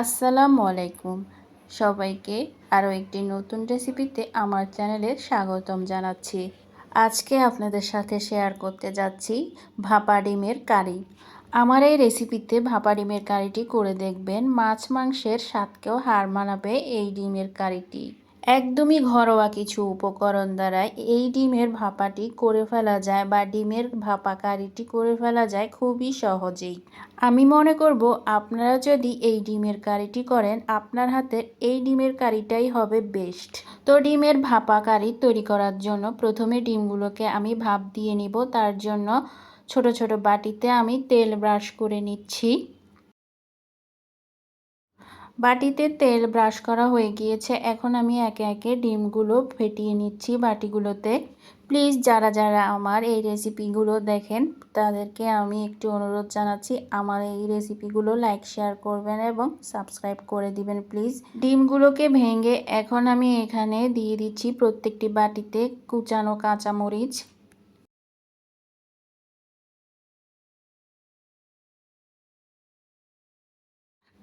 আসসালামু আলাইকুম। সবাইকে আরও একটি নতুন রেসিপিতে আমার চ্যানেলে স্বাগতম জানাচ্ছি। আজকে আপনাদের সাথে শেয়ার করতে যাচ্ছি ভাপা ডিমের কারি। আমার এই রেসিপিতে ভাপা ডিমের কারিটি করে দেখবেন, মাছ মাংসের স্বাদকেও হার মানাবে এই ডিমের কারিটি। একদমই ঘরোয়া কিছু উপকরণ দ্বারা এই ডিমের ভাপাটি করে ফেলা যায় বা ডিমের ভাপা কারিটি করে ফেলা যায় খুবই সহজেই। আমি মনে করব আপনারা যদি এই ডিমের কারিটি করেন, আপনার হাতের এই ডিমের কারিটাই হবে বেস্ট তো ডিমের ভাপা কারি তৈরি করার জন্য প্রথমে ডিমগুলোকে আমি ভাপ দিয়ে নিব। তার জন্য ছোট ছোট বাটিতে আমি তেল ব্রাশ করে নিচ্ছি। বাটিতে তেল ব্রাশ করা হয়ে গিয়েছে। এখন আমি একে একে ডিমগুলো ফেটিয়ে নিচ্ছি বাটিগুলোতে। প্লিজ, যারা যারা আমার এই রেসিপিগুলো দেখেন, তাদেরকে আমি একটু অনুরোধ জানাচ্ছি, আমার এই রেসিপিগুলো লাইক, শেয়ার করবেন এবং সাবস্ক্রাইব করে দিবেন, প্লিজ। ডিমগুলোকে ভেঙে এখন আমি এখানে দিয়ে দিচ্ছি প্রত্যেকটি বাটিতে কুচানো কাঁচামরিচ।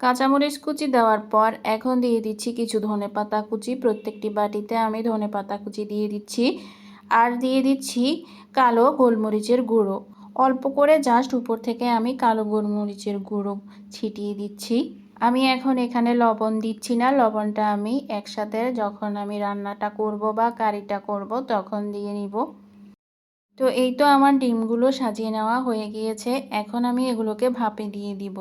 কাঁচামরিচ কুচি দেওয়ার পর এখন দিয়ে দিচ্ছি কিছু ধনে পাতা কুচি। প্রত্যেকটি বাটিতে আমি ধনে পাতা কুচি দিয়ে দিচ্ছি। আর দিয়ে দিচ্ছি কালো গোলমরিচের গুঁড়ো। অল্প করে জাস্ট উপর থেকে আমি কালো গোলমরিচের গুঁড়ো ছিটিয়ে দিচ্ছি। আমি এখন এখানে লবণ দিচ্ছি না। লবণটা আমি একসাথে যখন আমি রান্নাটা করব বা কারিটা করব তখন দিয়ে নিব। তো এই তো আমার ডিমগুলো সাজিয়ে নেওয়া হয়ে গিয়েছে। এখন আমি এগুলোকে ভাপে দিয়ে দিব।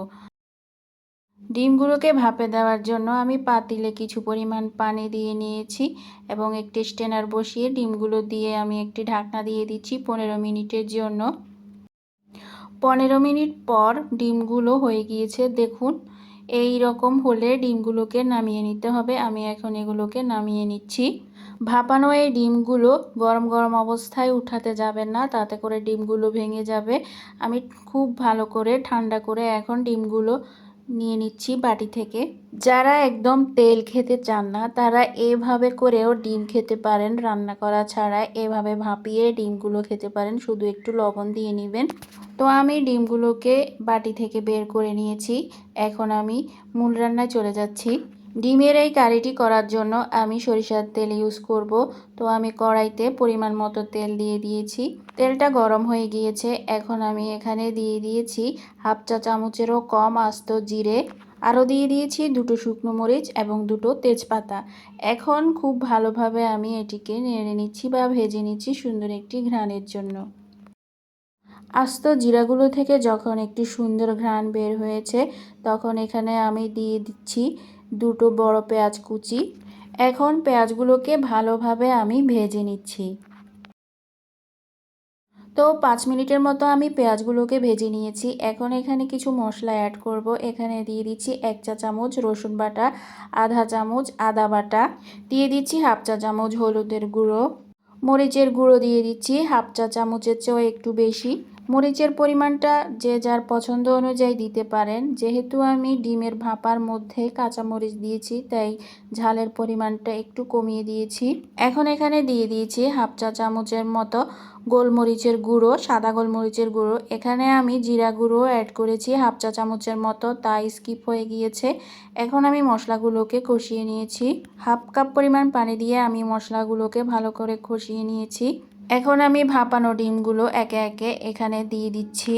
ডিমগুলোকে ভাপে দেওয়ার জন্য আমি পাতিলে কিছু পরিমাণ পানি দিয়ে নিয়েছি এবং একটি স্টেনার বসিয়ে ডিমগুলো দিয়ে আমি একটি ঢাকনা দিয়ে দিচ্ছি পনেরো মিনিটের জন্য। পনেরো মিনিট পর ডিমগুলো হয়ে গিয়েছে, দেখুন। এই রকম হলে ডিমগুলোকে নামিয়ে নিতে হবে, আমি এখন এগুলোকে নামিয়ে নিচ্ছি। ভাপানো এই ডিমগুলো গরম গরম অবস্থায় উঠাতে যাবেন না, তাতে করে ডিমগুলো ভেঙে যাবে। আমি খুব ভালো করে ঠান্ডা করে এখন ডিমগুলো নিয়ে নিচ্ছি বাটি থেকে। যারা একদম তেল খেতে চান না, তারা এভাবে করেও ডিম খেতে পারেন। রান্না করা ছাড়া এভাবে ভাপিয়ে ডিমগুলো খেতে পারেন। শুধু একটু লবণ দিয়ে নেবেন। তো আমি ডিমগুলোকে বাটি থেকে বের করে নিয়েছি। এখন আমি মূল রান্নায় চলে যাচ্ছি। ডিমের এই কারিটি করার জন্য আমি সরিষার তেল ইউজ করব। তো আমি কড়াইতে পরিমাণ মতো তেল দিয়ে দিয়েছি। তেলটা গরম হয়ে গিয়েছে। এখন আমি এখানে দিয়ে দিয়েছি হাফ চা চামচেরও কম আস্ত জিরে। আরও দিয়ে দিয়েছি দুটো শুকনো মরিচ এবং দুটো তেজপাতা। এখন খুব ভালোভাবে আমি এটিকে নেড়ে নিচ্ছি বা ভেজে নিচ্ছি সুন্দর একটি ঘ্রাণের জন্য। আস্ত জিরাগুলো থেকে যখন একটি সুন্দর ঘ্রাণ বের হয়েছে, তখন এখানে আমি দিয়ে দিচ্ছি দুটো বড় পেঁয়াজ কুচি। এখন পেঁয়াজগুলোকে ভালোভাবে আমি ভেজে নিচ্ছি। তো পাঁচ মিনিটের মতো আমি পেঁয়াজগুলোকে ভেজে নিয়েছি। এখন এখানে কিছু মশলা অ্যাড করব। এখানে দিয়ে দিচ্ছি এক চা চামচ রসুন বাটা, আধা চামচ আদা বাটা, দিয়ে দিচ্ছি হাফ চা চামচ হলুদের গুঁড়ো, মরিচের গুঁড়ো দিয়ে দিচ্ছি হাফ চা চামচের চেয়েও একটু বেশি। মরিচের পরিমাণটা যে যার পছন্দ অনুযায়ী দিতে পারেন। যেহেতু আমি ডিমের ভাপার মধ্যে কাঁচা মরিচ দিয়েছি, তাই ঝালের পরিমাণটা একটু কমিয়ে দিয়েছি। এখন এখানে দিয়ে দিয়েছি হাফ চা চামচের মতো গোলমরিচের গুঁড়ো, সাদা গোলমরিচের গুঁড়ো। এখানে আমি জিরা গুঁড়ো অ্যাড করেছি, হাফ চা চামচের মতো তাই স্কিপ হয়ে গিয়েছে। এখন আমি মশলাগুলোকে কষিয়ে নিয়েছি। হাফ কাপ পরিমাণ পানি দিয়ে আমি মশলাগুলোকে ভালো করে কষিয়ে নিয়েছি। এখন আমি ভাপানো ডিমগুলো একে একে এখানে দিয়ে দিচ্ছি।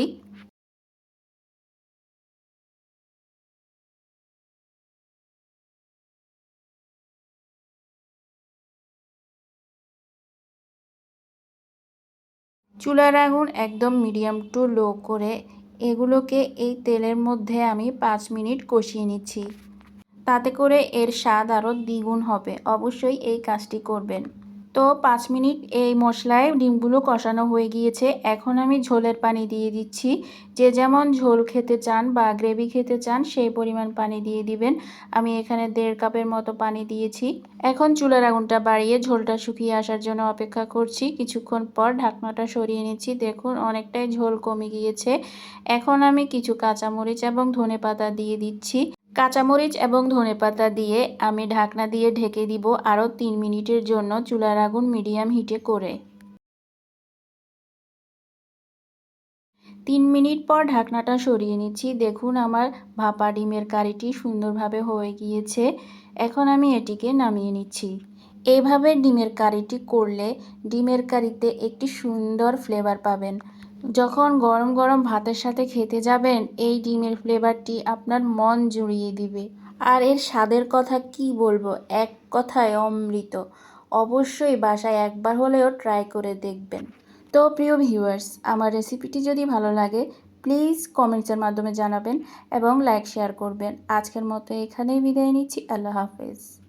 চুলার আগুন একদম মিডিয়াম টু লো করে এগুলোকে এই তেলের মধ্যে আমি পাঁচ মিনিট কষিয়ে নিচ্ছি। তাতে করে এর স্বাদ আরও দ্বিগুণ হবে। অবশ্যই এই কাজটি করবেন। তো পাঁচ মিনিট এই মশলায় ডিমগুলো কষানো হয়ে গিয়েছে। এখন আমি ঝোলের পানি দিয়ে দিচ্ছি। যে যেমন ঝোল খেতে চান বা গ্রেভি খেতে চান, সেই পরিমাণ পানি দিয়ে দিবেন। আমি এখানে দেড় কাপের মতো পানি দিয়েছি। এখন চুলার আগুনটা বাড়িয়ে ঝোলটা শুকিয়ে আসার জন্য অপেক্ষা করছি। কিছুক্ষণ পর ঢাকনাটা সরিয়ে নিচ্ছি। দেখুন, অনেকটাই ঝোল কমে গিয়েছে। এখন আমি কিছু কাঁচামরিচ এবং ধনে পাতা দিয়ে দিচ্ছি। কাঁচামরিচ এবং ধনেপাতা দিয়ে আমি ঢাকনা দিয়ে ঢেকে দিব আরও তিন মিনিটের জন্য চুলার আগুন মিডিয়াম হিটে করে। তিন মিনিট পর ঢাকনাটা সরিয়ে নিচ্ছি। দেখুন আমার ভাপা ডিমের কারিটি সুন্দরভাবে হয়ে গিয়েছে। এখন আমি এটিকে নামিয়ে নিচ্ছি। এইভাবে ডিমের কারিটি করলে ডিমের কারিতে একটি সুন্দর ফ্লেভার পাবেন। যখন গরম গরম ভাতের সাথে খেতে যাবেন, এই ডিমের ফ্লেভারটি আপনার মন জুড়িয়ে দিবে। আর এর স্বাদের কথা কি বলব? এক কথায় অমৃত। অবশ্যই বাসায় একবার হলেও ট্রাই করে দেখবেন। তো প্রিয় ভিউয়ার্স আমার রেসিপিটি যদি ভালো লাগে প্লিজ কমেন্টসের মাধ্যমে জানাবেন এবং লাইক শেয়ার করবেন। আজকের মতো এখানেই বিদায় নিচ্ছি। আল্লাহ হাফেজ।